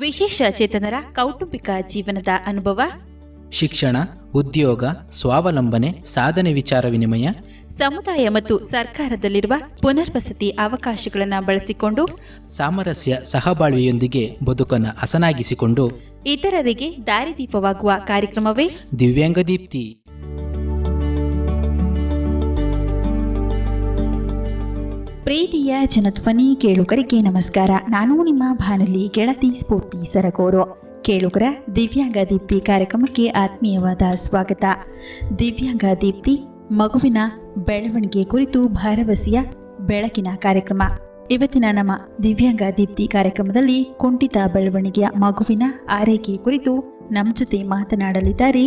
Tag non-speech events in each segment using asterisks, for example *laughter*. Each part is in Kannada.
ವಿಶೇಷ ಚೇತನರ ಕೌಟುಂಬಿಕ ಜೀವನದ ಅನುಭವ. ಶಿಕ್ಷಣ ಉದ್ಯೋಗ ಸ್ವಾವಲಂಬನೆ ಸಾಧನೆ ವಿಚಾರ ವಿನಿಮಯ. ಸಮುದಾಯ ಮತ್ತು ಸರ್ಕಾರದಲ್ಲಿರುವ ಪುನರ್ವಸತಿ ಅವಕಾಶಗಳನ್ನು ಬಳಸಿಕೊಂಡು ಸಾಮರಸ್ಯ ಸಹಬಾಳ್ವೆಯೊಂದಿಗೆ ಬದುಕನ್ನು ಹಸನಾಗಿಸಿಕೊಂಡು ಇತರರಿಗೆ ದಾರಿದೀಪವಾಗುವ ಕಾರ್ಯಕ್ರಮವೇ. ದಿವ್ಯಾಂಗ ದೀಪ್ತಿ ಪ್ರೀತಿಯ ಜನಧ್ವನಿ ಕೇಳುಗರಿಗೆ ನಮಸ್ಕಾರ. ನಾನು ನಿಮ್ಮ ಬಾನುಲಿ ಗೆಳತಿ ಸ್ಫೂರ್ತಿ ಸರಗೋರು. ಕೇಳುಗರ ದಿವ್ಯಾಂಗ ದೀಪ್ತಿ ಕಾರ್ಯಕ್ರಮಕ್ಕೆ ಆತ್ಮೀಯವಾದ ಸ್ವಾಗತ. ದಿವ್ಯಾಂಗ ದೀಪ್ತಿ ಮಗುವಿನ ಬೆಳವಣಿಗೆ ಕುರಿತು ಭರವಸೆಯ ಬೆಳಕಿನ ಕಾರ್ಯಕ್ರಮ. ಇವತ್ತಿನ ನಮ್ಮ ದಿವ್ಯಾಂಗ ದೀಪ್ತಿ ಕಾರ್ಯಕ್ರಮದಲ್ಲಿ ಕುಂಠಿತ ಬೆಳವಣಿಗೆಯ ಮಗುವಿನ ಆರೈಕೆ ಕುರಿತು ನಮ್ಮ ಜೊತೆ ಮಾತನಾಡಲಿದ್ದಾರೆ.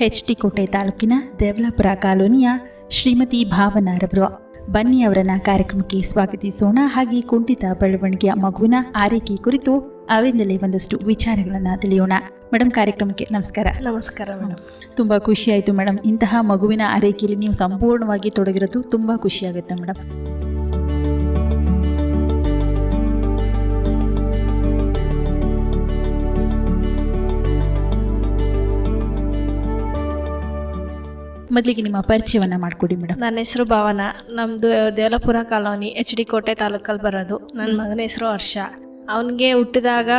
ಎಚ್ ಡಿ ಕೋಟೆ ತಾಲೂಕಿನ ದೇವಲಾಪುರ ಕಾಲೋನಿಯ ಶ್ರೀಮತಿ ಭಾವನಾರವರು ಬನ್ನಿ ಅವರನ್ನ ಕಾರ್ಯಕ್ರಮಕ್ಕೆ ಸ್ವಾಗತಿಸೋಣ. ಹಾಗೆ ಕುಂಠಿತ ಬೆಳವಣಿಗೆಯ ಮಗುವಿನ ಆರೈಕೆ ಕುರಿತು ಅವರಿಂದಲೇ ಒಂದಷ್ಟು ವಿಚಾರಗಳನ್ನ ತಿಳಿಯೋಣ. ಮೇಡಮ್ ಕಾರ್ಯಕ್ರಮಕ್ಕೆ ನಮಸ್ಕಾರ. ನಮಸ್ಕಾರ ಮೇಡಮ್ ತುಂಬಾ ಖುಷಿ ಆಯ್ತು ಮೇಡಮ್ ಇಂತಹ ಮಗುವಿನ ಆರೈಕೆಯಲ್ಲಿ ನೀವು ಸಂಪೂರ್ಣವಾಗಿ ತೊಡಗಿರೋದು ತುಂಬಾ ಖುಷಿ ಆಗುತ್ತೆ ಮೇಡಮ್ ಮೊದಲಿಗೆ ನಿಮ್ಮ ಪರಿಚಯವನ್ನ ಮಾಡಿಕೊಡಿ ಮೇಡಮ್. ನನ್ನ ಹೆಸರು ಭಾವನ. ನಮ್ಮದು ದೇವಲಪುರ ಕಾಲೋನಿ ಎಚ್ ಡಿ ಕೋಟೆ ತಾಲೂಕಲ್ಲಿ ಬರೋದು. ನನ್ನ ಮಗನ ಹೆಸರು ಹರ್ಷ. ಅವನಿಗೆ ಹುಟ್ಟಿದಾಗ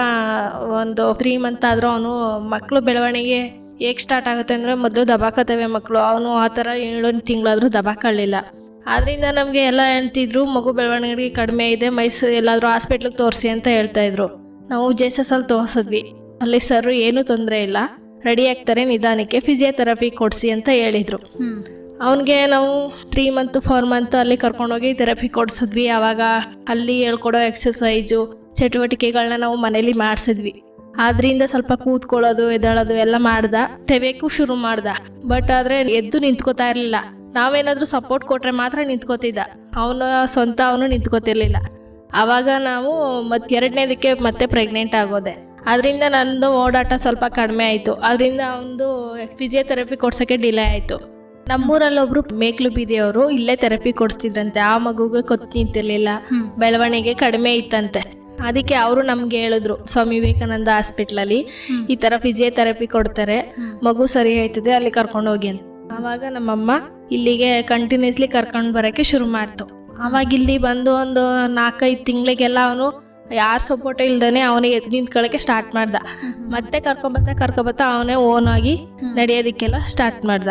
ಒಂದು ತ್ರೀ ಮಂತ್ ಆದರೂ ಅವನು ಮಕ್ಕಳು ಬೆಳವಣಿಗೆ ಹೇಗೆ ಸ್ಟಾರ್ಟ್ ಆಗುತ್ತೆ ಅಂದರೆ ಮೊದಲು ದಬಾಕತ್ತವೆ ಮಕ್ಕಳು ಅವನು ಆ ಥರ ಏಳು ತಿಂಗಳಾದರೂ ದಬಾಕೊಳ್ಳಿಲ್ಲ. ಆದ್ರಿಂದ ನಮಗೆ ಎಲ್ಲ ಹೇಳ್ತಿದ್ರು ಮಗು ಬೆಳವಣಿಗೆ ಕಡಿಮೆ ಇದೆ ಮೈಸೂರು ಎಲ್ಲಾದರೂ ಹಾಸ್ಪಿಟ್ಲಿಗೆ ತೋರಿಸಿ ಅಂತ ಹೇಳ್ತಾಯಿದ್ರು ನಾವು ಜೆ ಎಸ್ ಎಸ್ ಅಲ್ಲಿ ತೋರಿಸಿದ್ವಿ. ಅಲ್ಲಿ ಸರ್ ಏನೂ ತೊಂದರೆ ಇಲ್ಲ. ರೆಡಿ ಆಗ್ತಾರೆ ನಿಧಾನಕ್ಕೆ ಫಿಸಿಯೋಥೆರಪಿ ಕೊಡಿಸಿ ಅಂತ ಹೇಳಿದರು. ಅವನಿಗೆ ನಾವು ತ್ರೀ ಮಂತ್ ಫೋರ್ ಮಂತ್ ಅಲ್ಲಿ ಕರ್ಕೊಂಡೋಗಿ ಥೆರಪಿ ಕೊಡಿಸಿದ್ವಿ. ಆವಾಗ ಅಲ್ಲಿ ಹೇಳ್ಕೊಡೋ ಎಕ್ಸಸೈಜು ಚಟುವಟಿಕೆಗಳನ್ನ ನಾವು ಮನೇಲಿ ಮಾಡಿಸಿದ್ವಿ. ಆದ್ರಿಂದ ಸ್ವಲ್ಪ ಕೂತ್ಕೊಳ್ಳೋದು ಎದ್ದಾಳೋದು ಎಲ್ಲ ಮಾಡ್ದ. ತೆವೆಯಕ್ಕೂ ಶುರು ಮಾಡ್ದ. ಬಟ್ ಆದರೆ ಎದ್ದು ನಿಂತ್ಕೋತಾ ಇರಲಿಲ್ಲ. ನಾವೇನಾದರೂ ಸಪೋರ್ಟ್ ಕೊಟ್ಟರೆ ಮಾತ್ರ ನಿಂತ್ಕೋತಿದ್ದ. ಅವನ ಸ್ವಂತ ಅವನು ನಿಂತ್ಕೋತಿರ್ಲಿಲ್ಲ. ಆವಾಗ ನಾವು ಮತ್ತೆ ಎರಡನೇದಕ್ಕೆ ಮತ್ತೆ ಪ್ರೆಗ್ನೆಂಟ್ ಆಗೋದೆ. ಅದರಿಂದ ನಂದು ಓಡಾಟ ಸ್ವಲ್ಪ ಕಡಿಮೆ ಆಯಿತು. ಅದರಿಂದ ಅವನದು ಫಿಸಿಯೋಥೆರಪಿ ಕೊಡ್ಸೋಕ್ಕೆ ಡಿಲೇ ಆಯಿತು. ನಮ್ಮೂರಲ್ಲಿ ಒಬ್ರು ಮೇಕ್ಲು ಬೀದಿಯವರು ಇಲ್ಲೇ ಥೆರಪಿ ಕೊಡಿಸ್ತಿದ್ರಂತೆ. ಆ ಮಗುಗೆ ಕೊತ್ತು ನಿಂತಿರ್ಲಿಲ್ಲ. ಬೆಳವಣಿಗೆ ಕಡಿಮೆ ಇತ್ತಂತೆ. ಅದಕ್ಕೆ ಅವರು ನಮ್ಗೆ ಹೇಳಿದ್ರು ಸ್ವಾಮಿ ವಿವೇಕಾನಂದ ಹಾಸ್ಪಿಟ್ಲಲ್ಲಿ ಈ ಥರ ಫಿಸಿಯೋಥೆರಪಿ ಕೊಡ್ತಾರೆ. ಮಗು ಸರಿ ಆಯ್ತದೆ ಅಲ್ಲಿ ಕರ್ಕೊಂಡು ಹೋಗಿ ಅಂತ. ಆವಾಗ ನಮ್ಮಮ್ಮ ಇಲ್ಲಿಗೆ ಕಂಟಿನ್ಯೂಸ್ಲಿ ಕರ್ಕೊಂಡು ಬರೋಕ್ಕೆ ಶುರು ಮಾಡ್ತು. ಆವಾಗ ಇಲ್ಲಿ ಬಂದು ಒಂದು ನಾಲ್ಕೈದು ತಿಂಗಳಿಗೆಲ್ಲ ಅವನು ಯಾರ ಸಪೋರ್ಟ್ ಇಲ್ದೇನೆ ಅವನಿಗೆ ಎದ್ದು ನಿಂತ್ಕೊಳ್ಳೋಕೆ ಸ್ಟಾರ್ಟ್ ಮಾಡ್ದ. ಮತ್ತೆ ಕರ್ಕೊಂಬತ್ತಾ ಕರ್ಕೊಬತ್ತಾ ಅವನೇ ಓನ್ ಆಗಿ ನಡೆಯೋದಕ್ಕೆಲ್ಲ ಸ್ಟಾರ್ಟ್ ಮಾಡ್ದ.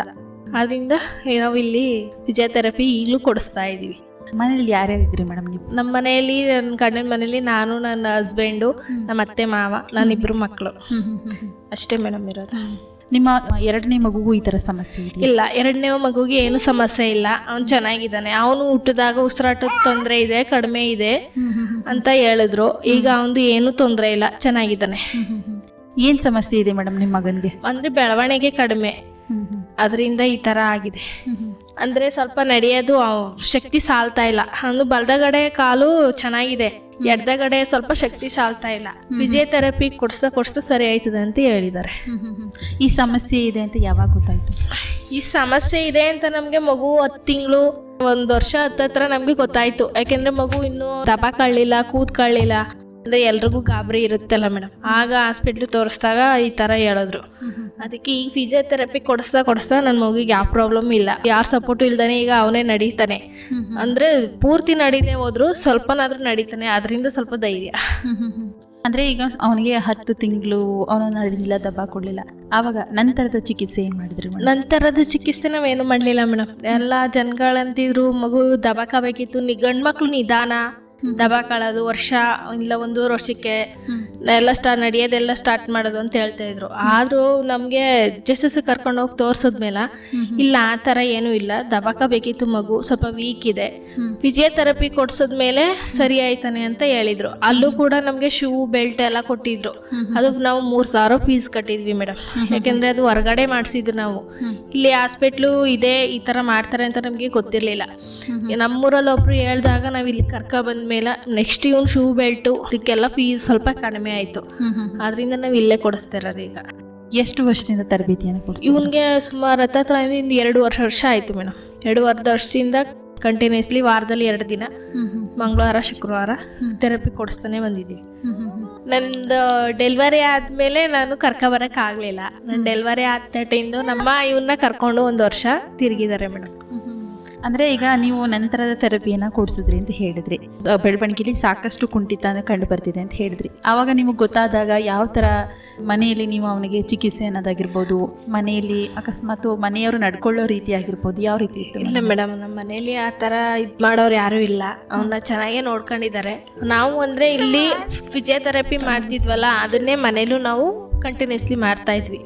ಅದರಿಂದ ನಾವು ಇಲ್ಲಿ ಫಿಸಿಯೋಥೆರಪಿ ಈಗಲೂ ಕೊಡಿಸ್ತಾ ಇದ್ದೀವಿ ಮನೇಲಿ ಯಾರ್ಯಾರಿದ್ರಿ ಮೇಡಮ್ ನೀವು? ನಮ್ಮ ಮನೆಯಲ್ಲಿ ನನ್ನ ಗಂಡನ ಮನೇಲಿ ನಾನು ನನ್ನ ಹಸ್ಬೆಂಡು ನಮ್ಮ ಅತ್ತೆ ಮಾವ ನಾನಿಬ್ರು ಮಕ್ಕಳು ಅಷ್ಟೇ ಮೇಡಮ್ ಇರೋದು. ನಿಮ್ಮ ಎರಡನೇ ಮಗುಗೂ ಈ ತರ ಸಮಸ್ಯೆ ಇಲ್ಲ ಎರಡನೇ ಮಗುಗೆ ಏನು ಸಮಸ್ಯೆ ಇಲ್ಲ. ಅವ್ನು ಚೆನ್ನಾಗಿದ್ದಾನೆ. ಅವನು ಹುಟ್ಟಿದಾಗ ಉಸಿರಾಟದ ತೊಂದರೆ ಇದೆ ಕಡಿಮೆ ಇದೆ ಅಂತ ಹೇಳಿದ್ರು. ಈಗ ಅವನು ಏನು ತೊಂದರೆ ಇಲ್ಲ ಚೆನ್ನಾಗಿದ್ದಾನೆ. ಏನ್ ಸಮಸ್ಯೆ ಇದೆ ಮೇಡಮ್ ನಿಮ್ಮ ಮಗನಿಗೆ? ಅಂದ್ರೆ ಬೆಳವಣಿಗೆ ಕಡಿಮೆ. ಅದರಿಂದ ಈ ತರ ಆಗಿದೆ. ಅಂದ್ರೆ ಸ್ವಲ್ಪ ನಡೆಯೋದು ಶಕ್ತಿ ಸಾಲ್ತಾ ಇಲ್ಲ. ಅಂದ್ರೆ ಬಲ್ದಗಡೆ ಕಾಲು ಚೆನ್ನಾಗಿದೆ. ಎಡ್ದಗಡೆ ಸ್ವಲ್ಪ ಶಕ್ತಿ ಸಾಲ್ತಾ ಇಲ್ಲ. ಫಿಸಿಯೋಥೆರಪಿ ಕೊಡ್ಸ್ತಾ ಕೊಡ್ಸ್ತಾ ಸರಿ ಆಯ್ತದೆ ಅಂತ ಹೇಳಿದ್ದಾರೆ. ಈ ಸಮಸ್ಯೆ ಇದೆ ಅಂತ ಯಾವಾಗ ಗೊತ್ತಾಯ್ತು? ಈ ಸಮಸ್ಯೆ ಇದೆ ಅಂತ ನಮಗೆ ಮಗು ಹತ್ತು ತಿಂಗಳು ಒಂದು ವರ್ಷ ಹತ್ತತ್ರ ನಮಗೆ ಗೊತ್ತಾಯ್ತು. ಯಾಕೆಂದ್ರೆ ಮಗು ಇನ್ನೂ ಕೂತ್ ಕಳ್ಳಿಲ್ಲ ಅಂದ್ರೆ ಎಲ್ರಿಗೂ ಗಾಬರಿ ಇರುತ್ತಲ್ಲ ಮೇಡಮ್. ಆಗ ಹಾಸ್ಪಿಟ್ಲ್ ತೋರಿಸಿದಾಗ ಈ ತರ ಹೇಳಿದ್ರು. ಅದಕ್ಕೆ ಈಗ ಫಿಸಿಯೋಥೆರಪಿ ಕೊಡಿಸ್ತಾ ಕೊಡಿಸ್ತಾ ನನ್ನ ಮಗುಗೆ ಯಾವ ಪ್ರಾಬ್ಲಮ್ ಇಲ್ಲ. ಯಾರ ಸಪೋರ್ಟ್ ಇಲ್ದಾನೆ ಈಗ ಅವನೇ ನಡೀತಾನೆ. ಅಂದ್ರೆ ಪೂರ್ತಿ ನಡೀದೇ ಹೋದ್ರು ಸ್ವಲ್ಪನಾದ್ರೂ ನಡೀತಾನೆ ಅದರಿಂದ ಸ್ವಲ್ಪ ಧೈರ್ಯ. ಅಂದ್ರೆ ಈಗ ಅವನಿಗೆ ಹತ್ತು ತಿಂಗಳು ಅವನನ್ನ ಇಲ್ಲ ದಬ್ಬ ಕೊಡ್ಲಿಲ್ಲ. ಆವಾಗ ನಂತರದ ಚಿಕಿತ್ಸೆ ಏನ್ ಮಾಡಿದ್ರು ನಂತರದ ಚಿಕಿತ್ಸೆ ನಾವೇನು ಮಾಡಲಿಲ್ಲ ಮೇಡಮ್ ಎಲ್ಲ ಜನಗಳಂತಿದ್ರು ಮಗು ದಬಾಕಬೇಕಿತ್ತು ನೀ ಗಂಡು ಮಕ್ಳು ನಿಧಾನ. ದಬಾಕೊಳ್ಳೋದು ವರ್ಷ ಇಲ್ಲ ಒಂದೂವರೆ ವರ್ಷಕ್ಕೆ ಎಲ್ಲ ಸ್ಟಾ ನಡೆಯೋದೆಲ್ಲ ಸ್ಟಾರ್ಟ್ ಮಾಡೋದು ಅಂತ ಹೇಳ್ತಾ ಇದ್ರು. ಆದ್ರೂ ನಮಗೆ ಜಸ್ಸಸ್ ಕರ್ಕೊಂಡು ಹೋಗಿ ತೋರ್ಸದ್ಮೇಲೆ ಇಲ್ಲ ಆ ಥರ ಏನೂ ಇಲ್ಲ. ದಬಾಕಬೇಕಿತ್ತು ಮಗು ಸ್ವಲ್ಪ ವೀಕ್ ಇದೆ. ಫಿಜಿಯೋಥೆರಪಿ ಕೊಡ್ಸದ್ಮೇಲೆ ಸರಿ ಆಯ್ತಾನೆ ಅಂತ ಹೇಳಿದ್ರು. ಅಲ್ಲೂ ಕೂಡ ನಮಗೆ ಶೂ ಬೆಲ್ಟ್ ಎಲ್ಲ ಕೊಟ್ಟಿದ್ರು. ಅದು ನಾವು ಮೂರ್ ಸಾವಿರ ಫೀಸ್ ಕಟ್ಟಿದ್ವಿ ಮೇಡಮ್ ಯಾಕೆಂದ್ರೆ ಅದು ಹೊರಗಡೆ ಮಾಡಿಸಿದ್ದು ನಾವು. ಇಲ್ಲಿ ಹಾಸ್ಪಿಟ್ಲು ಇದೆ ಈ ತರ ಮಾಡ್ತಾರೆ ಅಂತ ನಮಗೆ ಗೊತ್ತಿರಲಿಲ್ಲ. ನಮ್ಮೂರಲ್ಲಿ ಒಬ್ರು ಹೇಳ್ದಾಗ ನಾವು ಇಲ್ಲಿ ಕರ್ಕ ಬಂದ್ಮೇಲೆ ನೆಕ್ಸ್ಟ್ ಇವನ್ ಶೂ ಬೆಲ್ಟು ಇದಕ್ಕೆಲ್ಲ ಫೀಸ್ ಸ್ವಲ್ಪ ಕಡಿಮೆ ಆಯಿತು. ಆದ್ರಿಂದ ನಾವು ಇಲ್ಲೇ ಕೊಡಿಸ್ತಾ ಈಗ. ಎಷ್ಟು ವರ್ಷದಿಂದ ತರಬೇತಿಯನ್ನು ಕೊಡ್ತೀವಿ ಇವನ್ಗೆ ಸುಮಾರು ಹತ್ತತ್ರ ಇಂದ ಎರಡು ವರ್ಷ ವರ್ಷ ಆಯಿತು ಮೇಡಮ್ ಎರಡು ವರ್ಷ ವರ್ಷದಿಂದ ಕಂಟಿನ್ಯೂಸ್ಲಿ ವಾರದಲ್ಲಿ ಎರಡು ದಿನ. ಮಂಗಳವಾರ ಶುಕ್ರವಾರ ಥೆರಪಿ ಕೊಡಿಸ್ತಾನೆ ಬಂದಿದ್ದೀವಿ ನಂದು ಡೆಲಿವರಿ ಆದಮೇಲೆ ನಾನು ಕರ್ಕೊಬರಕ್ಕೆ ಆಗಲಿಲ್ಲ. ನನ್ನ ಡೆಲಿವರಿ ಆದ ತಟೆಯಿಂದ ನಮ್ಮ ಇವನ್ನ ಕರ್ಕೊಂಡು ಒಂದು ವರ್ಷ ತಿರುಗಿದ್ದಾರೆ ಮೇಡಮ್ ಅಂದ್ರೆ ಈಗ ನೀವು ನಂತರದ ಥೆರಪಿಯನ್ನ ಕೊಡಿಸಿದ್ರಿ ಅಂತ ಹೇಳಿದ್ರಿ. ಬೆಳವಣಿಗೆಲಿ ಸಾಕಷ್ಟು ಕುಂಠಿತ ಕಂಡು ಬರ್ತಿದೆ ಅಂತ ಹೇಳಿದ್ರಿ. ಆವಾಗ ನಿಮಗೆ ಗೊತ್ತಾದಾಗ ಯಾವ ಥರ ಮನೆಯಲ್ಲಿ ನೀವು ಅವನಿಗೆ ಚಿಕಿತ್ಸೆ ಅನ್ನೋದಾಗಿರ್ಬೋದು ಮನೆಯಲ್ಲಿ ಅಕಸ್ಮಾತ್ ಮನೆಯವರು ನಡ್ಕೊಳ್ಳೋ ರೀತಿ ಆಗಿರ್ಬೋದು ಯಾವ ರೀತಿ ಇತ್ತು ಇಲ್ಲ ಮೇಡಮ್ ನಮ್ಮ ಮನೆಯಲ್ಲಿ ಆ ಥರ ಇದು ಮಾಡೋರು ಯಾರೂ ಇಲ್ಲ. ಅವನ್ನ ಚೆನ್ನಾಗೇ ನೋಡ್ಕೊಂಡಿದ್ದಾರೆ. ನಾವು ಅಂದರೆ ಇಲ್ಲಿ ಫಿಜಿಯೋಥೆರಪಿ ಮಾಡ್ತಿದ್ವಲ್ಲ ಅದನ್ನೇ ಮನೇಲೂ ನಾವು ಕಂಟಿನ್ಯೂಸ್ಲಿ ಮಾಡ್ತಾ ಇದ್ವಿ.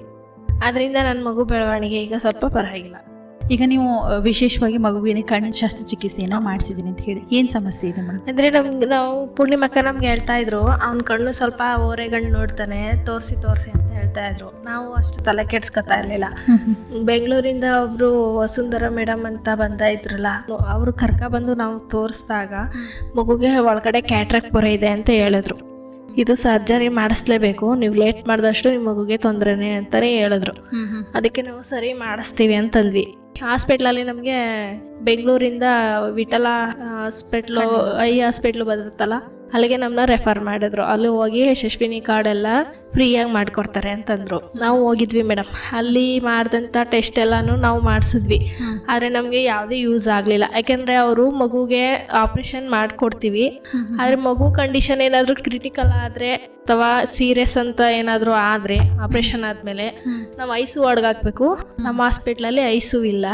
ಅದರಿಂದ ನನ್ನ ಮಗು ಬೆಳವಣಿಗೆ ಈಗ ಸ್ವಲ್ಪ ಪರವಾಗಿಲ್ಲ. ಈಗ ನೀವು ವಿಶೇಷವಾಗಿ ಮಗುವಿನ ಕಣ್ಣು ಶಸ್ತ್ರಚಿಕಿತ್ಸೆಯನ್ನ ಮಾಡಿಸಿದೀನಿ ಅಂತ ಹೇಳಿ ಏನು ಸಮಸ್ಯೆ ಇದೆ ಮೇಡಮ್ ಅಂದ್ರೆ ನಮ್ಗೆ ನಾವು ಪೂರ್ಣಿಮಕ್ಕ ನಮ್ಗೆ ಹೇಳ್ತಾ ಇದ್ರು ಅವ್ನ ಕಣ್ಣು ಸ್ವಲ್ಪ ಓರೆಗಣ್ಣು ನೋಡ್ತಾನೆ ತೋರಿಸಿ ತೋರಿಸಿ ಅಂತ ಹೇಳ್ತಾ ಇದ್ರು. ನಾವು ಅಷ್ಟು ತಲೆ ಕೆಡ್ಸ್ಕೊತಾ ಇರಲಿಲ್ಲ. ಬೆಂಗಳೂರಿಂದ ಒಬ್ರು ವಸುಂಧರ ಮೇಡಮ್ ಅಂತ ಬಂದ ಇದ್ರಲ್ಲ ಅವರು ಕರ್ಕ ಬಂದು ನಾವು ತೋರಿಸಿದಾಗ ಮಗುಗೆ ಒಳಗಡೆ ಕ್ಯಾಟ್ರಾಕ್ ಪೊರೆ ಇದೆ ಅಂತ ಹೇಳಿದ್ರು. ಇದು ಸರ್ಜರಿ ಮಾಡಿಸ್ಲೇಬೇಕು. ನೀವು ಲೇಟ್ ಮಾಡಿದಷ್ಟು ನಿಮ್ಮ ಮಗುಗೆ ತೊಂದರೆನೇ ಅಂತಾನೆ ಹೇಳಿದ್ರು. ಅದಕ್ಕೆ ನಾವು ಸರಿ ಮಾಡಿಸ್ತೀವಿ ಅಂತಂದ್ವಿ. ಹಾಸ್ಪಿಟ್ಲಲ್ಲಿ ನಮಗೆ ಬೆಂಗಳೂರಿಂದ ವಿಠಲ ಹಾಸ್ಪಿಟ್ಲು ಐ ಹಾಸ್ಪಿಟ್ಲು ಬರುತ್ತಲ್ಲ ಅಲ್ಲಿಗೆ ನಮ್ಮನ್ನ ರೆಫರ್ ಮಾಡಿದ್ರು. ಅಲ್ಲಿ ಹೋಗಿ ಯಶಸ್ವಿನಿ ಕಾರ್ಡ್ ಎಲ್ಲ ಫ್ರೀಯಾಗಿ ಮಾಡಿಕೊಡ್ತಾರೆ ಅಂತಂದ್ರು. ನಾವು ಹೋಗಿದ್ವಿ ಮೇಡಮ್ ಅಲ್ಲಿ ಮಾಡಿದಂಥ ಟೆಸ್ಟ್ ಎಲ್ಲಾನು ನಾವು ಮಾಡಿಸಿದ್ವಿ. ಆದರೆ ನಮಗೆ ಯಾವುದೇ ಯೂಸ್ ಆಗಲಿಲ್ಲ. ಯಾಕೆಂದರೆ ಅವರು ಮಗುಗೆ ಆಪ್ರೇಷನ್ ಮಾಡಿಕೊಡ್ತೀವಿ. ಆದರೆ ಮಗು ಕಂಡೀಷನ್ ಏನಾದರೂ ಕ್ರಿಟಿಕಲ್ ಆದರೆ ಅಥವಾ ಸೀರಿಯಸ್ ಅಂತ ಏನಾದರೂ ಆದರೆ ಆಪ್ರೇಷನ್ ಆದಮೇಲೆ ನಾವು ಐಸು ಒಡ್ಗಾಕ್ಬೇಕು ನಮ್ಮ ಹಾಸ್ಪಿಟ್ಲಲ್ಲಿ ಐಸು ಇಲ್ಲ.